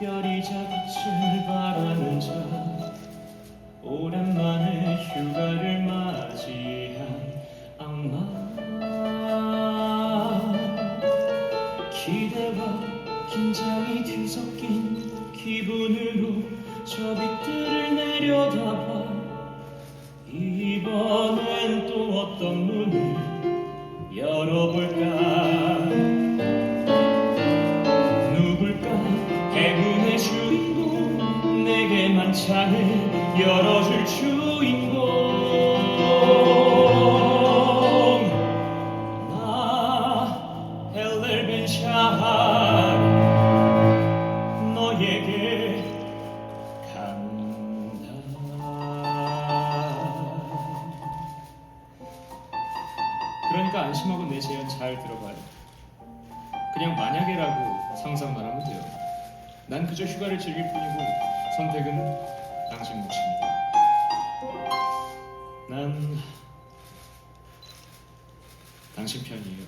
별이자빛을 바라는 자 오랜만에 휴가를 맞이한 악마. 기대와 긴장이 뒤섞인 기분으로 저 빛들을 내려다봐. 이번엔 또 어떤 문을 열어볼까 창을 열어줄 주인공. 나 헬렐 벤 샤 너에게 간다. 그러니까 안심하고 내 제안 잘 들어봐요. 그냥 만약에라고 상상만 하면 돼요. 난 그저 휴가를 즐길 뿐이고 선택은 당신 몫입니다. 난 당신 편이에요.